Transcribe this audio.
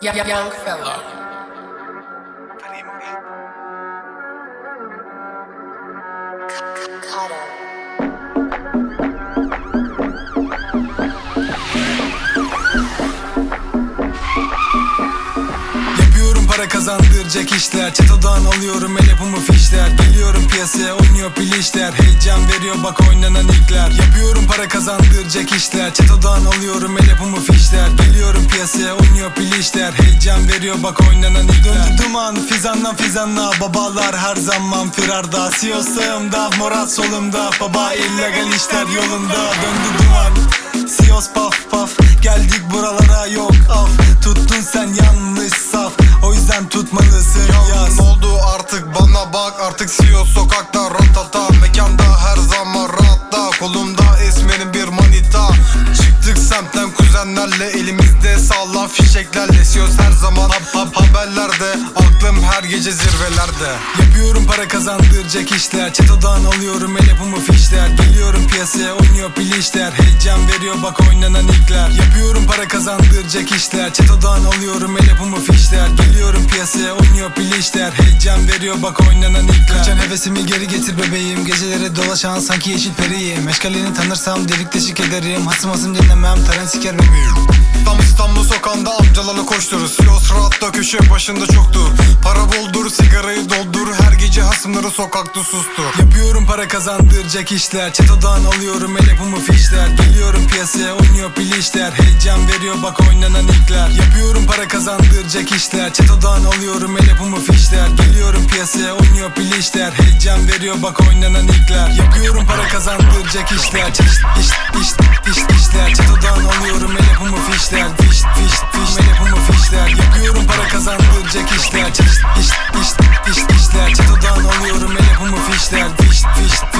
Young, young. Yapıyorum para kazandıracak işler. Çetodan alıyorum el yapımı fişler. Geliyorum piyasaya oynuyor pilişler. Heyecan veriyor bak oynanan ilkler. Yapıyorum para kazandıracak işler. Çetodan alıyorum el yapımı fişler. Geliyorum piyasaya oynuyor pilişler Heyecan veriyor bak oynanan ilkler Döndü duman fizandan fizanla. Babalar her zaman firarda. CEO sağımda moral solumda. Baba illegal işler yolunda. Döndü duman Siyos paf paf. Geldik buralara yok af. Tuttun sen yanlış saf. O yüzden tutmalısın yaz. Ne oldu artık? Bana bak artık CEO sokakta ratata Mekanda her zaman rahatta. Kolumda esmerin bir manita. Çıktık semtten kuzenlerle Elimizde fişeklerle CEOs her zaman hap hap haberlerde Aklım her gece zirvelerde. Yapıyorum para kazandıracak işler. Çetodan alıyorum el yapımı fişler. Geliyorum piyasaya oynuyor pilişler Heyecan veriyor bak oynanan ilkler. Yapıyorum para kazandıracak işler. Çetodan alıyorum el yapımı fişler. Geliyorum piyasaya oynuyor pilişler Heyecan veriyor bak oynanan ilkler. Kaçan hevesimi geri getir bebeğim. Gecelere dolaşan sanki yeşil periyim. Eşkalini tanırsam delik deşik ederim. Hasım hasım dinlemem taran siker bebeğim. Tam İstanbul sokağında amcalarla koşturur CEOs rahatta köşe başında çoktu Para boldur sigarayı doldur. Her gece hasımları sokakta sustu. Yapıyorum para kazandıracak işler. Çetodan alıyorum el yapımı fişler. Geliyorum piyasaya oynuyor pilişler. Heyecan veriyor bak oynanan ilkler. Yapıyorum para kazandıracak işler. Çetodan alıyorum el yapımı fişler. Geliyorum piyasaya oynuyor pilişler. Heyecan veriyor bak oynanan ilkler. Yapıyorum para kazandıracak işler. İş iş iş iş işler. Çetodan alıyorum el yapımı fişler fişler Çatı, iş, iş, iş, işler Çatıdan alıyorum el yapımı fişler? Fiş fiş fiş